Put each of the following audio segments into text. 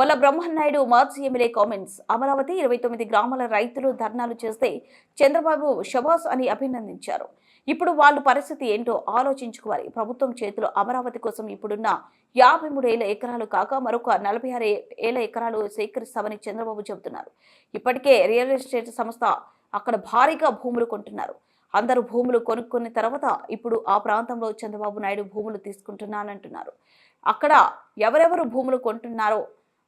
బొల్ల బ్రహ్మన్నాయుడు మాజీ MLA comments. Amaravati ఇరవై తొమ్మిది గ్రామాల రైతులు ధర్నాలు చేస్తే చంద్రబాబు షబాస్ అని అభినందించారు. ఇప్పుడు వాళ్ళ పరిస్థితి ఏంటో ఆలోచించుకోవాలి. ప్రభుత్వం చేతిలో అమరావతి కోసం ఇప్పుడున్న యాభై మూడు ఎకరాలు కాక మరొక నలభై ఆరు ఏళ్ళ ఎకరాలు సేకరిస్తామని చంద్రబాబు చెబుతున్నారు. ఇప్పటికే రియల్ ఎస్టేట్ సంస్థ అక్కడ భారీగా భూములు కొంటున్నారు. అందరూ భూములు కొనుక్కున్న తర్వాత ఇప్పుడు ఆ ప్రాంతంలో చంద్రబాబు నాయుడు భూములు తీసుకుంటున్నానంటున్నారు. అక్కడ ఎవరెవరు భూములు కొంటున్నారో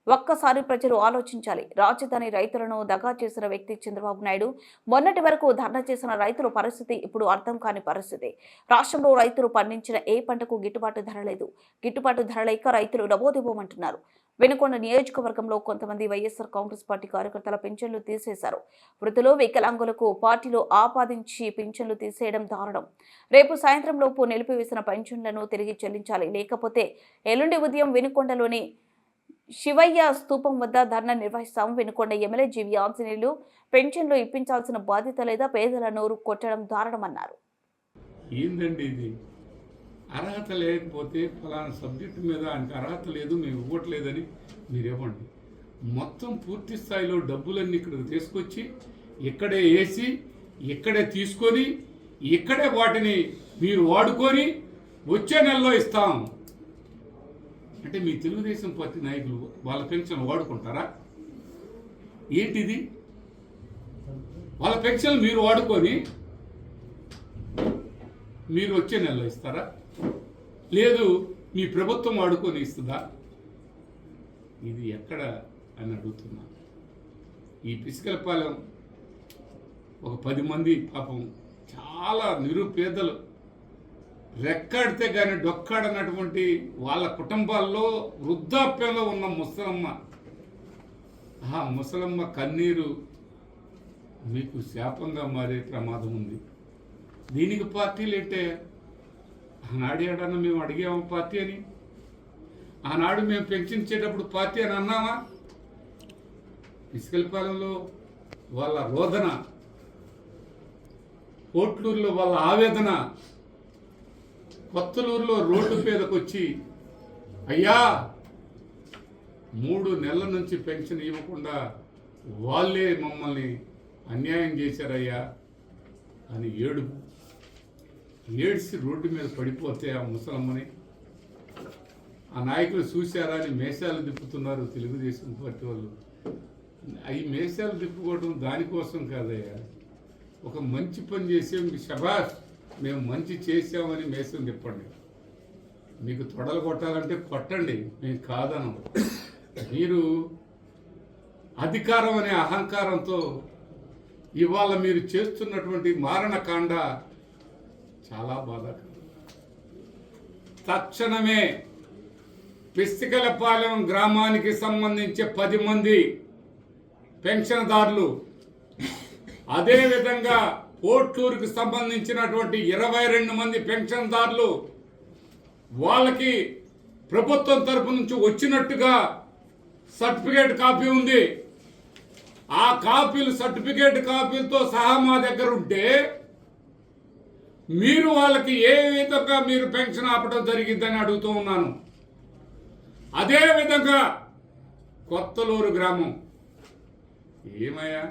ఒక్కసారి ప్రజలు ఆలోచించాలి. రాజధాని రైతులను దగా చేసిన వ్యక్తి చంద్రబాబు నాయుడు మొన్నటి వరకు ధర్నా చేసిన రైతుల పరిస్థితి ఇప్పుడు అర్థం కాని పరిస్థితి. రాష్ట్రంలో రైతులు పండించిన ఏ పంటకు గిట్టుబాటు ధర లేదు. గిట్టుబాటు ధర లేక రైతులు నవోదివ్వమంటున్నారు వెనుకొండ నియోజకవర్గంలో కొంతమంది వైఎస్ఆర్ కాంగ్రెస్ పార్టీ కార్యకర్తల పింఛన్లు తీసేశారు. వృద్ధులు వికలాంగులకు పార్టీలో ఆపాదించి పింఛన్లు తీసేయడం దారుణం. రేపు సాయంత్రం లోపు నిలిపివేసిన పింఛన్లను తిరిగి చెల్లించాలి. లేకపోతే ఎల్లుండి ఉదయం వెనుకొండలోని శివయ్య స్థూపం వద్ద ధర్నా నిర్వహిస్తాం వెనుకొండ ఎమ్మెల్యే జీవి ఆంజనేయులు పెన్షన్లు ఇప్పించాల్సిన బాధ్యత లేదా పేదల నోరు కొట్టడం దారుణమన్నారు. ఏందండి ఇది? అర్హత లేకపోతే ఫలానా సబ్జెక్టు మీద ఆయనకు అర్హత లేదు మేము ఇవ్వట్లేదని మీరు ఇవ్వండి మొత్తం పూర్తి స్థాయిలో డబ్బులన్నీ ఇక్కడికి తీసుకొచ్చి ఇక్కడే వేసి ఇక్కడే తీసుకొని ఇక్కడే వాటిని మీరు వాడుకొని వచ్చే నెలలో ఇస్తాం. అంటే మీ తెలుగుదేశం పార్టీ నాయకులు వాళ్ళ పెన్షన్ వాడుకుంటారా? ఏంటిది? వాళ్ళ పెన్షన్ మీరు వాడుకొని మీరు వచ్చే నెలలో ఇస్తారా? లేదు మీ ప్రభుత్వం వాడుకొని ఇస్తుందా? ఇది ఎక్కడ అని అడుగుతున్నా. ఈ పిసికలపాలెం ఒక పది మంది పాపం చాలా నిరుపేదలు రెక్కాడితే కానీ డొక్కాడనటువంటి వాళ్ళ కుటుంబాల్లో వృద్ధాప్యంలో ఉన్న ముసలమ్మ. ఆ ముసలమ్మ కన్నీరు మీకు శాపంగా మారే ప్రమాదం ఉంది. దీనికి పార్టీలు ఏంటే? ఆనాడు ఏడన్నా మేము అడిగాము పార్టీ అని? ఆనాడు మేము పెంచించేటప్పుడు పార్టీ అని అన్నామా? ఇసుకలపాలెంలో వాళ్ళ రోదన కోట్లూరులో వాళ్ళ ఆవేదన కొత్తలూరులో రోడ్డు మీదకి వచ్చి అయ్యా మూడు నెలల నుంచి పెన్షన్ ఇవ్వకుండా వాళ్ళే మమ్మల్ని అన్యాయం చేశారయ్యా అని ఏడుపు. ఏడ్చి రోడ్డు మీద పడిపోతే ఆ ముసలమ్మని. ఆ నాయకులు చూశారా అని మేషాలు తిప్పుతున్నారు తెలుగుదేశం పార్టీ వాళ్ళు. అవి మేషాలు తిప్పుకోవడం దానికోసం కాదయ్యా. ఒక మంచి పని చేసే మీకు శబాష్ మేము మంచి చేసామని మేసం తిప్పండి. మీకు తొడలు కొట్టాలంటే కొట్టండి మేము కాదను మీరు అధికారం అనే అహంకారంతో ఇవాళ మీరు చేస్తున్నటువంటి మారణకాండ చాలా బాధాకరం. తక్షణమే పిస్తికలపాలెం గ్రామానికి సంబంధించి పది మంది పెన్షన్దారులు అదేవిధంగా కోట్లూరుకు సంబంధించినటువంటి ఇరవై రెండు మంది పెన్షన్దారులు వాళ్ళకి ప్రభుత్వం తరపు నుంచి వచ్చినట్టుగా సర్టిఫికేట్ కాపీ ఉంది. ఆ కాపీలు సర్టిఫికేట్ కాపీలతో సహా మా దగ్గర ఉంటే మీరు వాళ్ళకి ఏ విధంగా మీరు పెన్షన్ ఆపడం జరిగిందని అడుగుతూ ఉన్నాను. అదే విధంగా కొత్తలూరు గ్రామం. ఏమయ్యా?